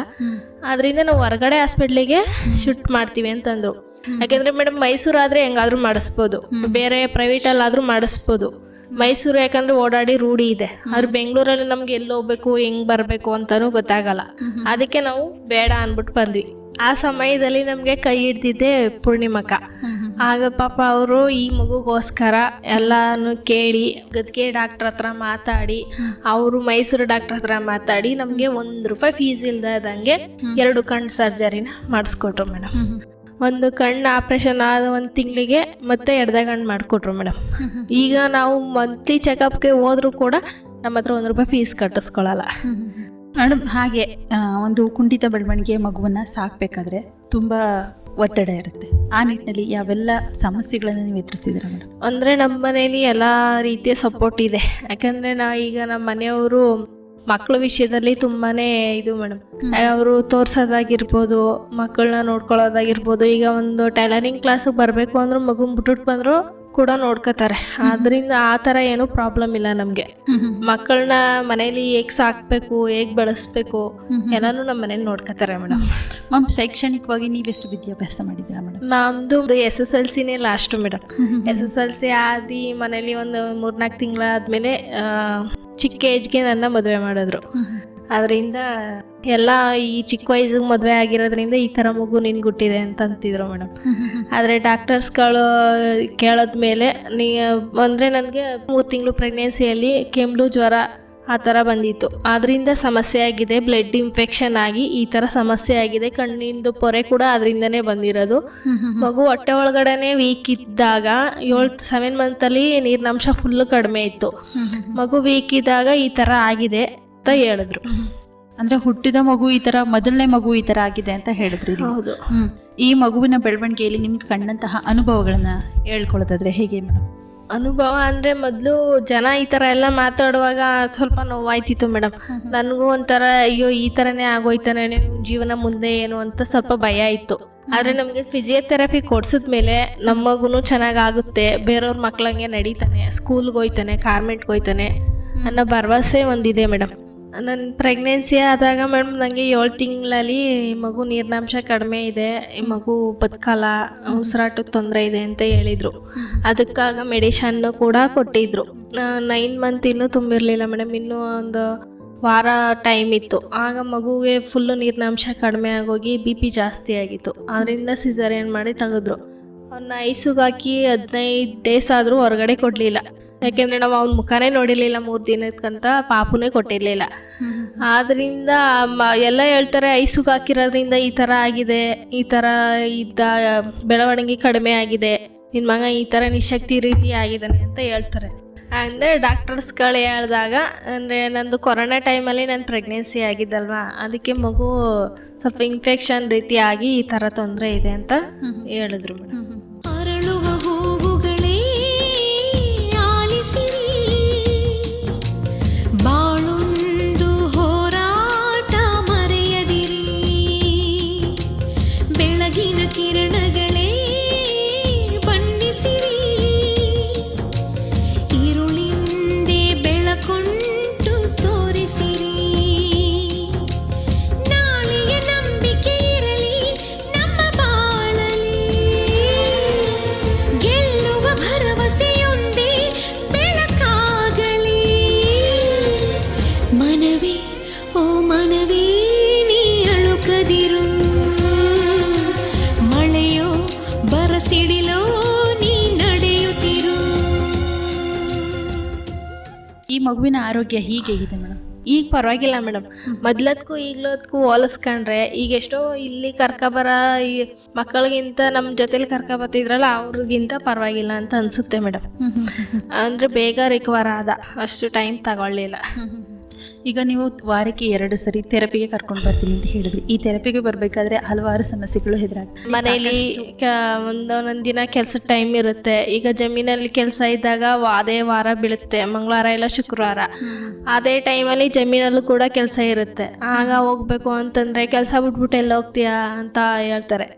ಅದರಿಂದ ನಾವು ಹೊರಗಡೆ ಹಾಸ್ಪಿಟ್ಲಿಗೆ ಶಿಫ್ಟ್ ಮಾಡ್ತೀವಿ ಅಂತಂದ್ರು. ಯಾಕೆಂದ್ರೆ ಮೇಡಮ್ ಮೈಸೂರು ಆದ್ರೆ ಹೆಂಗಾದ್ರೂ ಮಾಡಿಸ್ಬೋದು. ಬೇರೆ ಪ್ರೈವೇಟಲ್ಲಿ ಆದ್ರೂ ಮಾಡಿಸ್ಬೋದು. ಮೈಸೂರು ಯಾಕಂದ್ರೆ ಓಡಾಡಿ ರೂಢಿ ಇದೆ. ಆದ್ರೆ ಬೆಂಗಳೂರಲ್ಲಿ ನಮ್ಗೆ ಎಲ್ಲಿ ಹೋಗ್ಬೇಕು ಹೆಂಗ್ ಬರ್ಬೇಕು ಅಂತಾನು ಗೊತ್ತಾಗಲ್ಲ. ಅದಕ್ಕೆ ನಾವು ಬೇಡ ಅನ್ಬಿಟ್ಟು ಬಂದ್ವಿ. ಆ ಸಮಯದಲ್ಲಿ ನಮ್ಗೆ ಕೈ ಹಿಡ್ದಿದ್ದೆ ಪೂರ್ಣಿಮಕ್ಕ. ಆಗ ಪಾಪ ಅವರು ಈ ಮಗುಗೋಸ್ಕರ ಎಲ್ಲಾನು ಕೇಳಿ ಗದ್ಗೆ ಡಾಕ್ಟರ್ ಹತ್ರ ಮಾತಾಡಿ ಅವರು ಮೈಸೂರು ಡಾಕ್ಟರ್ ಹತ್ರ ಮಾತಾಡಿ ನಮ್ಗೆ ಒಂದ್ ರೂಪಾಯಿ ಫೀಸ್ ಇಲ್ದಂಗೆ ಎರಡು ಕಣ್ಣು ಸರ್ಜರಿನ ಮಾಡಿಸ್ಕೊಟ್ರು ಮೇಡಮ್ ಒಂದು ಕಣ್ಣು ಆಪ್ರೇಷನ್ ಆದ ಒಂದು ತಿಂಗಳಿಗೆ ಮತ್ತೆ ಎರಡದ ಕಣ್ಣು ಮಾಡಿಕೊಟ್ರು ಮೇಡಮ್ ಈಗ ನಾವು ಮಂತ್ಲಿ ಚೆಕಪ್ಗೆ ಹೋದ್ರೂ ಕೂಡ ನಮ್ಮ ಹತ್ರ ಒಂದು ರೂಪಾಯಿ ಫೀಸ್ ಕಟ್ಟಿಸ್ಕೊಳ್ಳಲ್ಲ ಮೇಡಮ್ ಹಾಗೆ ಒಂದು ಕುಂಠಿತ ಬೆಳವಣಿಗೆ ಮಗುವನ್ನ ಸಾಕಬೇಕಾದ್ರೆ ತುಂಬ ಒತ್ತಡ ಇರುತ್ತೆ. ಆ ನಿಟ್ಟಿನಲ್ಲಿ ಯಾವೆಲ್ಲ ಸಮಸ್ಯೆಗಳನ್ನು ನೀವು ಎದುರಿಸಿದ್ದೀರಾ ಮೇಡಮ್ ಅಂದರೆ ನಮ್ಮ ಮನೇಲಿ ಎಲ್ಲ ರೀತಿಯ ಸಪೋರ್ಟ್ ಇದೆ. ಯಾಕಂದರೆ ನಾ ಈಗ ನಮ್ಮ ಮನೆಯವರು ಮಕ್ಕಳ ವಿಷಯದಲ್ಲಿ ತುಂಬಾನೇ ಇದು ಮೇಡಮ್ ಅವರು ತೋರ್ಸೋದಾಗಿರ್ಬೋದು ಮಕ್ಕಳನ್ನ ನೋಡ್ಕೊಳ್ಳೋದಾಗಿರ್ಬೋದು ಈಗ ಒಂದು ಟೈಲರಿಂಗ್ ಕ್ಲಾಸಿಗೆ ಬರಬೇಕು ಅಂದ್ರೆ ಮಗು ಬಿಟ್ಬಿಟ್ಟು ಬಂದರೂ ಕೂಡ ನೋಡ್ಕೋತಾರೆ. ಅದರಿಂದ ಆ ಥರ ಏನೂ ಪ್ರಾಬ್ಲಮ್ ಇಲ್ಲ ನಮಗೆ. ಮಕ್ಕಳನ್ನ ಮನೇಲಿ ಹೇಗ್ ಸಾಕ್ಬೇಕು ಹೇಗ್ ಬೆಳೆಸ್ಬೇಕು ಎಲ್ಲಾನು ನಮ್ಮ ಮನೇಲಿ ನೋಡ್ಕೋತಾರೆ ಮೇಡಮ್ ಮ್ಯಾಮ್ ಶೈಕ್ಷಣಿಕವಾಗಿ ನೀವೆಷ್ಟು ವಿದ್ಯಾಭ್ಯಾಸ ಮಾಡಿದ್ದೀರಾ ಮೇಡಮ್ ನಮ್ಮದು S S L ಸಿನೇ last madam S S L C ಆದಿ ಮನೇಲಿ ಒಂದು ಮೂರ್ನಾಲ್ಕು ತಿಂಗಳಾದ್ಮೇಲೆ ಚಿಕ್ಕ ಏಜ್ಗೆ ನನ್ನ ಮದುವೆ ಮಾಡಿದ್ರು. ಅದರಿಂದ ಎಲ್ಲ ಈ ಚಿಕ್ಕ ವಯಸ್ಸಿಗೆ ಮದುವೆ ಆಗಿರೋದ್ರಿಂದ ಈ ಥರ ಮಗು ನಿನ್ ಗುಟ್ಟಿದೆ ಅಂತ ಅಂತಿದ್ರು ಮೇಡಮ್ ಆದರೆ ಡಾಕ್ಟರ್ಸ್ಗಳು ಕೇಳಿದ್ಮೇಲೆ ನೀ, ಅಂದರೆ ನನಗೆ ಮೂರು ತಿಂಗಳು ಪ್ರೆಗ್ನೆನ್ಸಿಯಲ್ಲಿ ಕೆಮ್ಮು ಜ್ವರ ಆ ಥರ ಬಂದಿತ್ತು. ಅದರಿಂದ ಸಮಸ್ಯೆ ಆಗಿದೆ ಬ್ಲಡ್ ಇನ್ಫೆಕ್ಷನ್ ಆಗಿ ಈ ಥರ ಸಮಸ್ಯೆ ಆಗಿದೆ. ಕಣ್ಣಿಂದು ಪೊರೆ ಕೂಡ ಅದರಿಂದನೇ ಬಂದಿರೋದು. ಮಗು ಹೊಟ್ಟೆ ಒಳಗಡೆನೆ ವೀಕ್ ಇದ್ದಾಗ ಏಳು ಸೆವೆನ್ ಮಂತಲ್ಲಿ ನೀರಿನಂಶ ಫುಲ್ ಕಡಿಮೆ ಇತ್ತು. ಮಗು ವೀಕ್ ಇದ್ದಾಗ ಈ ಥರ ಆಗಿದೆ ಅಂತ ಹೇಳಿದ್ರು. ಅಂದ್ರೆ ಹುಟ್ಟಿದ ಮಗು ಈ ತರ ಮೊದಲನೇ ಮಗು ಈ ತರ ಆಗಿದೆ ಅಂತ ಹೇಳಿದ್ರಿ ಹೌದು. ಈ ಮಗುವಿನ ಬೆಳವಣಿಗೆಯಲ್ಲಿ ನಿಮ್ಗೆ ಕಂಡಂತಹ ಅನುಭವಗಳನ್ನ ಹೇಳ್ಕೊಳ್ಳೋದಾದ್ರೆ ಹೇಗೆ ಮೇಡಮ್? ಅನುಭವ ಅಂದರೆ ಮೊದಲು ಜನ ಈ ಥರ ಎಲ್ಲ ಮಾತಾಡುವಾಗ ಸ್ವಲ್ಪ ನೋವಾಯ್ತಿತ್ತು ಮೇಡಮ್. ನನಗೂ ಒಂಥರ, ಅಯ್ಯೋ, ಈ ಥರನೇ ಆಗೋಯ್ತಾನೆ ಜೀವನ ಮುಂದೆ ಏನು? ಅಂತ ಸ್ವಲ್ಪ ಭಯ ಇತ್ತು. ಆದರೆ ನಮಗೆ ಫಿಸಿಯೋಥೆರಪಿ ಕೊಡ್ಸಿದ್ಮೇಲೆ ನಮಗೂ ಚೆನ್ನಾಗಾಗುತ್ತೆ. ಬೇರೆಯವ್ರ ಮಕ್ಳಂಗೆ ನಡೀತಾನೆ, ಸ್ಕೂಲ್ಗೆ ಹೋಯ್ತಾನೆ, ಕಾರ್ಮೆಂಟ್ಗೆ ಹೋಯ್ತಾನೆ ಅನ್ನೋ ಭರವಸೆ ಒಂದಿದೆ ಮೇಡಮ್. ನನ್ನ ಪ್ರೆಗ್ನೆನ್ಸಿ ಆದಾಗ ಮೇಡಮ್ ನನಗೆ ಏಳು ತಿಂಗಳಲ್ಲಿ ಮಗು ನೀರಿನಾಂಶ ಕಡಿಮೆ ಇದೆ ಈ ಮಗು ಬದುಕಲ್ಲ ಉಸಿರಾಟದ ತೊಂದರೆ ಇದೆ ಅಂತ ಹೇಳಿದರು. ಅದಕ್ಕಾಗ ಮೆಡಿಷನ್ನು ಕೂಡ ಕೊಟ್ಟಿದ್ದರು ನೈನ್ ಮಂತ್ ಇನ್ನೂ ತುಂಬಿರಲಿಲ್ಲ ಮೇಡಮ್ ಇನ್ನೂ ಒಂದು ವಾರ ಟೈಮ್ ಇತ್ತು. ಆಗ ಮಗುಗೆ ಫುಲ್ಲು ನೀರಿನಾಂಶ ಕಡಿಮೆ ಆಗೋಗಿ ಬಿ ಪಿ ಜಾಸ್ತಿ ಆಗಿತ್ತು. ಅದರಿಂದ ಸಿಸರೇನ್ ಮಾಡಿ ತೆಗೆದ್ರು. ಅವನ್ನ ಐಸುಗಾಕಿ ಹಾಕಿ ಹದಿನೈದು ಡೇಸ್ ಆದರೂ ಹೊರಗಡೆ ಕೊಡಲಿಲ್ಲ. ಯಾಕೆಂದರೆ ನಾವು ಅವ್ನ ಮುಖನೇ ನೋಡಿರಲಿಲ್ಲ ಮೂರು ದಿನಕ್ಕಂತ ಪಾಪುನೇ ಕೊಟ್ಟಿರಲಿಲ್ಲ. ಆದ್ರಿಂದ ಮ- ಎಲ್ಲ ಹೇಳ್ತಾರೆ ಐಸುಗೆ ಹಾಕಿರೋದ್ರಿಂದ ಈ ಥರ ಆಗಿದೆ ಈ ಥರ ಇದ್ದ ಬೆಳವಣಿಗೆ ಕಡಿಮೆ ಆಗಿದೆ ನಿನ್ನ ಮಗ ಈ ಥರ ನಿಶಕ್ತಿ ರೀತಿ ಆಗಿದ್ದಾನೆ ಅಂತ ಹೇಳ್ತಾರೆ. ಅಂದರೆ ಡಾಕ್ಟರ್ಸ್ಗಳು ಹೇಳಿದಾಗ ಅಂದರೆ ನಂದು ಕೊರೋನಾ ಟೈಮಲ್ಲಿ ನಾನು ಪ್ರೆಗ್ನೆನ್ಸಿ ಆಗಿದ್ದಲ್ವಾ ಅದಕ್ಕೆ ಮಗು ಸ್ವಲ್ಪ ಇನ್ಫೆಕ್ಷನ್ ರೀತಿ ಆಗಿ ಈ ಥರ ತೊಂದರೆ ಇದೆ ಅಂತ ಹೇಳಿದ್ರು ಮೇಡಮ್. ಮಗುವಿನ ಆರೋಗ್ಯ ಹೀಗೆ ಇದೆ ಮೇಡಮ್? ಈಗ ಪರವಾಗಿಲ್ಲ ಮೇಡಮ್. ಮೊದ್ಲದ್ಕು ಈಗ್ಲದ್ಕು ಹೋಲಿಸ್ಕೊಂಡ್ರೆ ಈಗ ಎಷ್ಟೋ ಇಲ್ಲಿ ಕರ್ಕೊಬರ ಈ ಮಕ್ಕಳಿಗಿಂತ ನಮ್ಮ ಜೊತೆಲಿ ಕರ್ಕೊಬತ್ತಿದ್ರಲ್ಲ ಅವ್ರಿಗಿಂತ ಪರವಾಗಿಲ್ಲ ಅಂತ ಅನ್ಸುತ್ತೆ ಮೇಡಮ್. ಅಂದ್ರೆ ಬೇಗ ರಿಕವರ್ ಆದ. ಅಷ್ಟು ಟೈಮ್ ತಗೊಳ್ಳಿಲ್ಲ ಈಗ ನೀವು ವಾರಕ್ಕೆ ಎರಡು ಸರಿ ಥೆರಪಿಗೆ ಕರ್ಕೊಂಡು ಬರ್ತೀನಿ ಅಂತ ಹೇಳಿದ್ರಿ. ಈ ಥೆರಪಿಗೆ ಬರಬೇಕಾದ್ರೆ ಹಲವಾರು ಸಮಸ್ಯೆಗಳು ಎದುರಾಗ್ತವೆ. ಮನೆಯಲ್ಲಿ ಒಂದೊಂದೊಂದು ದಿನ ಕೆಲಸ ಟೈಮ್ ಇರುತ್ತೆ. ಈಗ ಜಮೀನಲ್ಲಿ ಕೆಲಸ ಇದ್ದಾಗ ಅದೇ ವಾರ ಬೀಳುತ್ತೆ. ಮಂಗಳವಾರ ಇಲ್ಲ ಶುಕ್ರವಾರ. ಅದೇ ಟೈಮಲ್ಲಿ ಜಮೀನಲ್ಲೂ ಕೂಡ ಕೆಲಸ ಇರುತ್ತೆ. ಆಗ ಹೋಗ್ಬೇಕು ಅಂತಂದ್ರೆ ಕೆಲಸ ಬಿಟ್ಬಿಟ್ಟು ಎಲ್ಲ ಹೋಗ್ತೀಯಾ ಅಂತ ಹೇಳ್ತಾರೆ.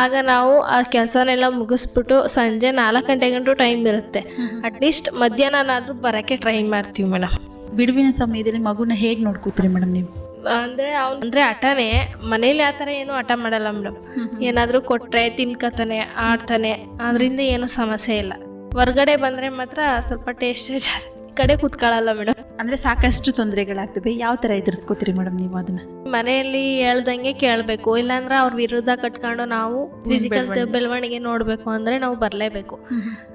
ಆಗ ನಾವು ಆ ಕೆಲಸನೆಲ್ಲ ಮುಗಿಸ್ಬಿಟ್ಟು ಸಂಜೆ ನಾಲ್ಕು ಗಂಟೆ ಗಂಟು ಟೈಮ್ ಇರುತ್ತೆ ಅಟ್ಲೀಸ್ಟ್ ಮಧ್ಯಾಹ್ನನಾದರೂ ಬರೋಕ್ಕೆ ಟ್ರೈ ಮಾಡ್ತೀವಿ ಮೇಡಮ್. ಬಿಡುವಿನ ಸಮಯದಲ್ಲಿ ಮಗುನ ಹೇಗೆ ನೋಡ್ಕೋತೀರಿ ಮೇಡಮ್ ನೀವು? ಅಂದ್ರೆ ಅವ್ನು ಅಂದ್ರೆ ಹಠನೇ ಮನೇಲಿ ಆ ಥರ ಏನು ಹಠ ಮಾಡಲ್ಲ ಮೇಡಮ್. ಏನಾದರೂ ಕೊಟ್ರೆ ತಿನ್ಕತಾನೆ ಆಡ್ತಾನೆ ಅದರಿಂದ ಏನು ಸಮಸ್ಯೆ ಇಲ್ಲ. ಹೊರ್ಗಡೆ ಬಂದ್ರೆ ಮಾತ್ರ ಸ್ವಲ್ಪ ಟೇಸ್ಟ್ *laughs* ಜಾಸ್ತಿ. ಕಡೆ ಕೂತ್ಕೊಳ್ಳಲ್ಲ ಮೇಡಮ್. ಅಂದ್ರೆ ಸಾಕಷ್ಟು ತೊಂದರೆಗಳಾಗ್ತವೆ. ಯಾವ ತರ ಎದುರಿಸ್ಕೋತೀರಿ ಮೇಡಮ್ ನೀವು ಅದನ್ನ? ಮನೆಯಲ್ಲಿ ಹೇಳ್ದಂಗೆ ಕೇಳಬೇಕು. ಇಲ್ಲಾಂದ್ರೆ ಅವ್ರ ವಿರುದ್ಧ ಕಟ್ಕೊಂಡು ನಾವು ಫಿಸಿಕಲ್ ಬೆಳವಣಿಗೆ. ನೋಡಬೇಕು ಅಂದ್ರೆ ನಾವು ಬರಲೇಬೇಕು.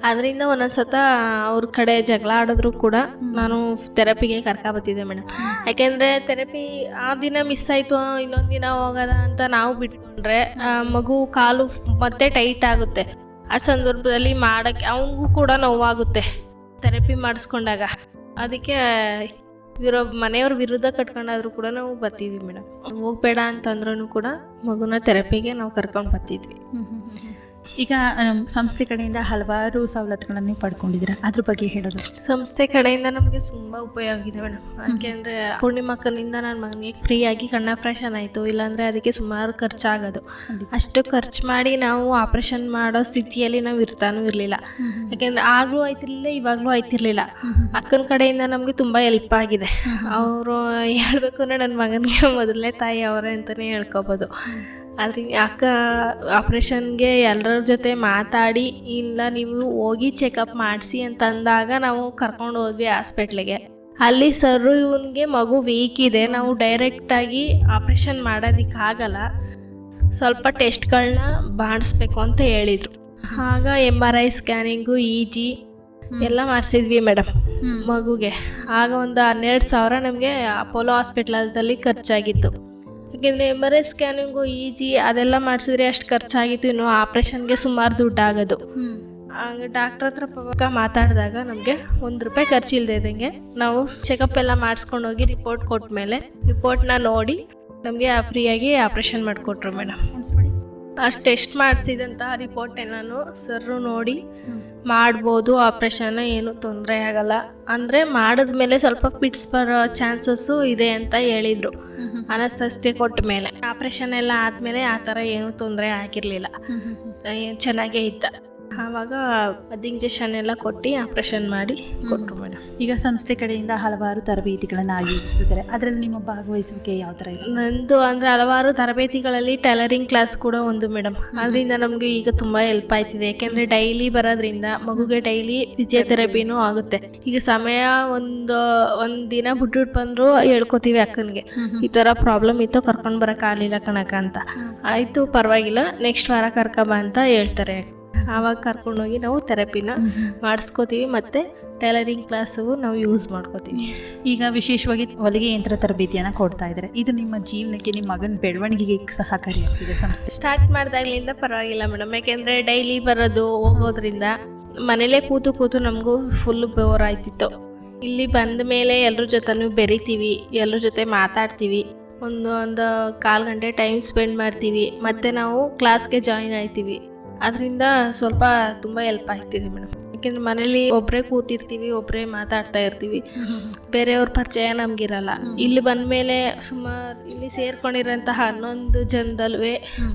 ಅದರಿಂದ ಒಂದೊಂದ್ಸತ ಅವ್ರ ಕಡೆ ಜಗಳ ಆಡಿದ್ರು ಕೂಡ ನಾನು ಥೆರಪಿಗೆ ಕರ್ಕೊಬತ್ತಿದ್ದೆ ಮೇಡಮ್. ಯಾಕೆಂದ್ರೆ ಥೆರಪಿ ಆ ದಿನ ಮಿಸ್ ಆಯ್ತು ಇನ್ನೊಂದು ದಿನ ಹೋಗದ ಅಂತ ನಾವು ಬಿಟ್ಕೊಂಡ್ರೆ ಆ ಮಗು ಕಾಲು ಮತ್ತೆ ಟೈಟ್ ಆಗುತ್ತೆ. ಆ ಸಂದರ್ಭದಲ್ಲಿ ಮಾಡಕ್ಕೆ ಅವನಿಗೂ ಕೂಡ ನೋವಾಗುತ್ತೆ. ಥೆರಪಿ ಮಾಡಿಸ್ಕೊಂಡಾಗ. ಅದಕ್ಕೆ ಇವರ ಮನೆಯವ್ರ ವಿರುದ್ಧ ಕಟ್ಕೊಂಡಾದ್ರೂ ಕೂಡ ನಾವು ಬರ್ತಿದ್ವಿ ಮೇಡಮ್. ಹೋಗ್ಬೇಡ ಅಂತಂದ್ರೂ ಕೂಡ ಮಗುನ ಥೆರಪಿಗೆ ನಾವು ಕರ್ಕೊಂಡು ಬರ್ತಿದ್ವಿ. ಈಗ ಸಂಸ್ಥೆ ಕಡೆಯಿಂದ ಹಲವಾರು ಸವಲತ್ತುಗಳನ್ನು ಪಡ್ಕೊಂಡಿದ್ದೀರಾ? ಅದ್ರ ಬಗ್ಗೆ ಹೇಳೋದು. ಸಂಸ್ಥೆ ಕಡೆಯಿಂದ ನಮಗೆ ತುಂಬ ಉಪಯೋಗ ಇದೆ ಮೇಡಮ್ ಯಾಕೆಂದರೆ ಪೂರ್ಣಿಮಕ್ಕನಿಂದ ನನ್ನ ಮಗನಿಗೆ ಫ್ರೀಯಾಗಿ ಕಣ್ಣ ಆಪ್ರೇಷನ್ ಆಯಿತು. ಇಲ್ಲಾಂದರೆ ಅದಕ್ಕೆ ಸುಮಾರು ಖರ್ಚಾಗೋದು. ಅಷ್ಟು ಖರ್ಚು ಮಾಡಿ ನಾವು ಆಪ್ರೇಷನ್ ಮಾಡೋ ಸ್ಥಿತಿಯಲ್ಲಿ ನಾವು ಇರ್ತಾನೂ ಇರಲಿಲ್ಲ. ಯಾಕೆಂದ್ರೆ ಆಗಲೂ ಆಯ್ತಿರ್ಲಿಲ್ಲ ಇವಾಗಲೂ ಆಯ್ತಿರ್ಲಿಲ್ಲ. ಅಕ್ಕನ ಕಡೆಯಿಂದ ನಮಗೆ ತುಂಬ ಹೆಲ್ಪ್ ಆಗಿದೆ. ಅವರು ಹೇಳ್ಬೇಕು ಅಂದರೆ ನನ್ನ ಮಗನಿಗೆ ಮೊದಲನೇ ತಾಯಿ ಅವರೇ ಅಂತಲೇ ಹೇಳ್ಕೊಬೋದು. ಆದ್ರೆ ಅಕ್ಕ ಆಪ್ರೇಷನ್ಗೆ ಎಲ್ಲರ ಜೊತೆ ಮಾತಾಡಿ ಇಲ್ಲ ನೀವು ಹೋಗಿ ಚೆಕಪ್ ಮಾಡಿಸಿ ಅಂತ ಅಂದಾಗ ನಾವು ಕರ್ಕೊಂಡು ಹೋದ್ವಿ ಹಾಸ್ಪಿಟ್ಲಿಗೆ ಅಲ್ಲಿ ಸರ್ ಇವನಿಗೆ ಮಗು ವೀಕ್ ಇದೆ ನಾವು ಡೈರೆಕ್ಟಾಗಿ ಆಪ್ರೇಷನ್ ಮಾಡೋದಕ್ಕಾಗಲ್ಲ. ಸ್ವಲ್ಪ ಟೆಸ್ಟ್ಗಳನ್ನ ಮಾಡಿಸ್ಬೇಕು ಅಂತ ಹೇಳಿದರು. ಆಗ M R I scanning E G ಎಲ್ಲ ಮಾಡಿಸಿದ್ವಿ ಮೇಡಮ್ ಮಗುಗೆ. ಆಗ ಒಂದು ಹನ್ನೆರಡು ಸಾವಿರ ನಮಗೆ ಅಪೋಲೋ ಹಾಸ್ಪಿಟ್ಲದಲ್ಲಿ ಖರ್ಚಾಗಿತ್ತು. ಯಾಕೆಂದರೆ M R I scanning E G ಅದೆಲ್ಲ ಮಾಡಿಸಿದ್ರೆ ಅಷ್ಟು ಖರ್ಚಾಗಿತ್ತು. ಇನ್ನು ಆಪ್ರೇಷನ್ಗೆ ಸುಮಾರು ದುಡ್ಡು ಆಗೋದು ಹಂಗೆ ಡಾಕ್ಟ್ರ್ ಹತ್ರ ಪಕ್ಕ ಮಾತಾಡಿದಾಗ ನಮಗೆ ಒಂದು ರೂಪಾಯಿ ಖರ್ಚಿಲ್ದೇ ಇದ್ದಂಗೆ ನಾವು ಚೆಕಪ್ ಎಲ್ಲ ಮಾಡಿಸ್ಕೊಂಡು ಹೋಗಿ ರಿಪೋರ್ಟ್ ಕೊಟ್ಟ ಮೇಲೆ ರಿಪೋರ್ಟ್ನ ನೋಡಿ ನಮಗೆ ಫ್ರೀಯಾಗಿ ಆಪ್ರೇಷನ್ ಮಾಡಿಕೊಟ್ರು ಮೇಡಮ್. ಅಷ್ಟು ಟೆಸ್ಟ್ ಮಾಡಿಸಿದಂತಹ ರಿಪೋರ್ಟ್ ಏನಾನು ಸರ್ರು ನೋಡಿ ಮಾಡ್ಬೋದು, ಆಪ್ರೇಷನ್ ಏನು ತೊಂದರೆ ಆಗಲ್ಲ. ಅಂದರೆ ಮಾಡಿದ್ಮೇಲೆ ಸ್ವಲ್ಪ ಪಿಟ್ಸ್ ಬರೋ ಚಾನ್ಸಸ್ಸು ಇದೆ ಅಂತ ಹೇಳಿದರು. ಅನಸ್ತಸ್ತಿ ಕೊಟ್ಟ ಮೇಲೆ. ಆಪ್ರೇಷನ್ ಎಲ್ಲ ಆದ್ಮೇಲೆ ಆ ಥರ ಏನು ತೊಂದರೆ ಆಗಿರಲಿಲ್ಲ. ಚೆನ್ನಾಗೇ ಇದ್ದ ಆವಾಗ ಅದು ಇಂಜೆಕ್ಷನ್ ಎಲ್ಲ ಕೊಟ್ಟು ಆಪ್ರೇಷನ್ ಮಾಡಿ ಕೊಟ್ಟರು ಮೇಡಮ್. ಈಗ ಸಂಸ್ಥೆ ಕಡೆಯಿಂದ ಹಲವಾರು ತರಬೇತಿಗಳನ್ನು ಆಯೋಜಿಸಿದ್ದಾರೆ ಅದರಲ್ಲಿ ನಿಮ್ಮ ಭಾಗವಹಿಸುವಿಕೆ ಯಾವ ಥರ ಇದೆ? ನಂದು ಅಂದರೆ ಹಲವಾರು ತರಬೇತಿಗಳಲ್ಲಿ ಟೈಲರಿಂಗ್ ಕ್ಲಾಸ್ ಕೂಡ ಒಂದು ಮೇಡಮ್. ಅದರಿಂದ ನಮಗೆ ಈಗ ತುಂಬ ಹೆಲ್ಪ್ ಆಯ್ತಿದೆ. ಯಾಕೆಂದರೆ ಡೈಲಿ ಬರೋದ್ರಿಂದ ಮಗುಗೆ ಡೈಲಿ ಫಿಸಿಯೋಥೆರಪಿನೂ ಆಗುತ್ತೆ. ಈಗ ಸಮಯ ಒಂದು ಒಂದು ದಿನ ಬಿಟ್ಬಿಟ್ಟು ಬಂದರೂ ಹೇಳ್ಕೊತೀವಿ ಅಕ್ಕನಿಗೆ. ಈ ಥರ ಪ್ರಾಬ್ಲಮ್ ಇತ್ತು ಕರ್ಕೊಂಡು ಬರೋಕ್ಕಾಗಲಿಲ್ಲ ಕಣಕ ಅಂತ. ಆಯಿತು ಪರವಾಗಿಲ್ಲ ನೆಕ್ಸ್ಟ್ ವಾರ ಕರ್ಕೊಬ ಅಂತ ಹೇಳ್ತಾರೆ. ಆವಾಗ ಕರ್ಕೊಂಡೋಗಿ ನಾವು ಥೆರಪಿನ ಮಾಡಿಸ್ಕೋತೀವಿ ಮತ್ತು ಟೈಲರಿಂಗ್ ಕ್ಲಾಸು ನಾವು ಯೂಸ್ ಮಾಡ್ಕೋತೀವಿ. ಈಗ ವಿಶೇಷವಾಗಿ ಹೊಲಿಗೆ ಯಂತ್ರ ತರಬೇತಿಯನ್ನು ಕೊಡ್ತಾ ಇದ್ದಾರೆ. ಇದು ನಿಮ್ಮ ಜೀವನಕ್ಕೆ ನಿಮ್ಮ ಮಗನ ಬೆಳವಣಿಗೆಗೆ ಸಹಕಾರಿಯಾಗ್ತಿದೆ ಸಂಸ್ಥೆ. ಸ್ಟಾರ್ಟ್ ಮಾಡಿದಾಗ್ಲಿಂದ ಪರವಾಗಿಲ್ಲ ಮೇಡಮ್ ಯಾಕೆಂದರೆ ಡೈಲಿ ಬರೋದು ಹೋಗೋದ್ರಿಂದ ಮನೇಲೇ ಕೂತು ಕೂತು ನಮಗೂ ಫುಲ್ ಬೋರ್ ಆಯ್ತಿತ್ತು. ಇಲ್ಲಿ ಬಂದ ಮೇಲೆ ಎಲ್ಲರ ಜೊತೆನೂ ಬೆರಿತೀವಿ ಎಲ್ಲರ ಜೊತೆ ಮಾತಾಡ್ತೀವಿ. ಒಂದು ಒಂದು ಕಾಲು ಗಂಟೆ ಟೈಮ್ ಸ್ಪೆಂಡ್ ಮಾಡ್ತೀವಿ. ಮತ್ತೆ ನಾವು ಕ್ಲಾಸ್ಗೆ ಜಾಯಿನ್ ಆಯ್ತೀವಿ. ಅದರಿಂದ ಸ್ವಲ್ಪ ತುಂಬ ಹೆಲ್ಪ್ ಆಗ್ತಿದೆ ಮೇಡಮ್ ಯಾಕೆಂದ್ರೆ ಮನೇಲಿ ಒಬ್ಬರೇ ಕೂತಿರ್ತೀವಿ ಒಬ್ಬರೇ ಮಾತಾಡ್ತಾ ಇರ್ತೀವಿ. ಬೇರೆಯವ್ರ ಪರಿಚಯ ನಮಗಿರಲ್ಲ. ಇಲ್ಲಿ ಬಂದಮೇಲೆ ಸುಮಾರು ಇಲ್ಲಿ ಸೇರ್ಕೊಂಡಿರೋಂತಹ ಹನ್ನೊಂದು ಜನದಲ್ವೇ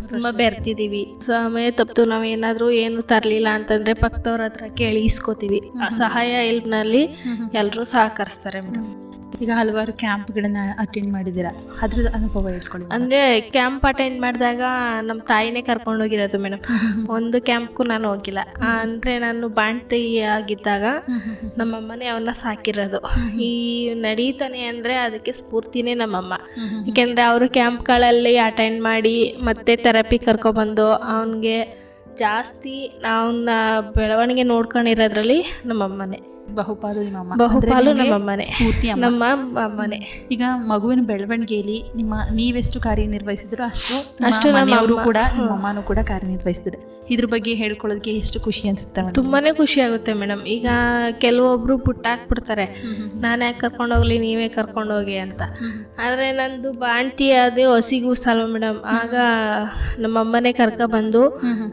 ತುಂಬ ಬೆರ್ತಿದ್ದೀವಿ ಸಮಯ ತಪ್ಪು, ನಾವು ಏನಾದರೂ ಏನು ತರಲಿಲ್ಲ ಅಂತಂದ್ರೆ ಪಕ್ಕದವ್ರ ಹತ್ರ ಕೇಳಿ ಇಸ್ಕೋತೀವಿ. ಆ ಸಹಾಯ ಹೆಲ್ಪ್ನಲ್ಲಿ ಎಲ್ಲರೂ ಸಹಕರಿಸ್ತಾರೆ ಮೇಡಮ್ ಈಗ ಹಲವಾರು ಕ್ಯಾಂಪ್ಗಳನ್ನ ಅಟೆಂಡ್ ಮಾಡಿದ್ದೀರಾ? ಅದ್ರ ಅನುಭವ ಹೇಳ್ಕೊಳ್ಳಿ ಅಂದ್ರೆ ಕ್ಯಾಂಪ್ ಅಟೆಂಡ್ ಮಾಡಿದಾಗ ನಮ್ಮ ತಾಯಿನೇ ಕರ್ಕೊಂಡು ಹೋಗಿರೋದು ಮೇಡಮ್. *laughs* ಒಂದು ಕ್ಯಾಂಪ್ಗೂ ನಾನು ಹೋಗಿಲ್ಲ. ಅಂದ್ರೆ ನಾನು ಬಾಣ್ತಿ ಆಗಿದ್ದಾಗ *laughs* ನಮ್ಮಮ್ಮನೇ ಅವನ್ನ ಸಾಕಿರೋದು. *laughs* ಈ ನಡೀತಾನೆ ಅಂದ್ರೆ ಅದಕ್ಕೆ ಸ್ಫೂರ್ತಿನೇ ನಮ್ಮಮ್ಮ. ಯಾಕೆಂದ್ರೆ ಅವರು ಕ್ಯಾಂಪ್ಗಳಲ್ಲಿ ಅಟೆಂಡ್ ಮಾಡಿ ಮತ್ತೆ ಥೆರಪಿ ಕರ್ಕೊಬಂದು ಅವನಿಗೆ ಜಾಸ್ತಿ ಅವನ್ನ ಬೆಳವಣಿಗೆ ನೋಡ್ಕೊಂಡಿರೋದ್ರಲ್ಲಿ ನಮ್ಮಮ್ಮನೇ. ಬಹುಪಾಲು ನಿಮ್ಮ ಬಹುಪಾಲು ನಮ್ಮಮ್ಮನೆ. ಸ್ಫೂರ್ತಿ ನಮ್ಮ ಮನೆ ಈಗ ಮಗುವಿನ ಬೆಳವಣಿಗೆಯಲ್ಲಿ ನಿಮ್ಮ ನೀವೆಷ್ಟು ಕಾರ್ಯನಿರ್ವಹಿಸಿದ್ರು ಅಷ್ಟು ಅಷ್ಟು ನಮ್ಮವರು. ಕೂಡ ನಿಮ್ಮ ಅಮ್ಮನೂ ಕೂಡ ಕಾರ್ಯನಿರ್ವಹಿಸಿದ್ರು ಇದ್ರ ಬಗ್ಗೆ ಹೇಳ್ಕೊಳ್ಳೋದಕ್ಕೆ ಎಷ್ಟು ಖುಷಿ ಅನ್ಸುತ್ತೆ? ತುಂಬಾನೇ ಖುಷಿ ಆಗುತ್ತೆ ಮೇಡಮ್. ಈಗ ಕೆಲವೊಬ್ರು ಪುಟ್ಟಾಕ್ಬಿಡ್ತಾರೆ. ನಾನು ಯಾಕೆ ಕರ್ಕೊಂಡೋಗ್ಲಿ ನೀವೇ ಕರ್ಕೊಂಡೋಗಿ ಅಂತ. ಆದರೆ ನಂದು ಬಾಣ್ತಿ ಅದೇ ಹಸಿಗೂ ಸಲ್ವ ಮೇಡಮ್. ಆಗ ನಮ್ಮಮ್ಮನೇ ಕರ್ಕೊಬಂದು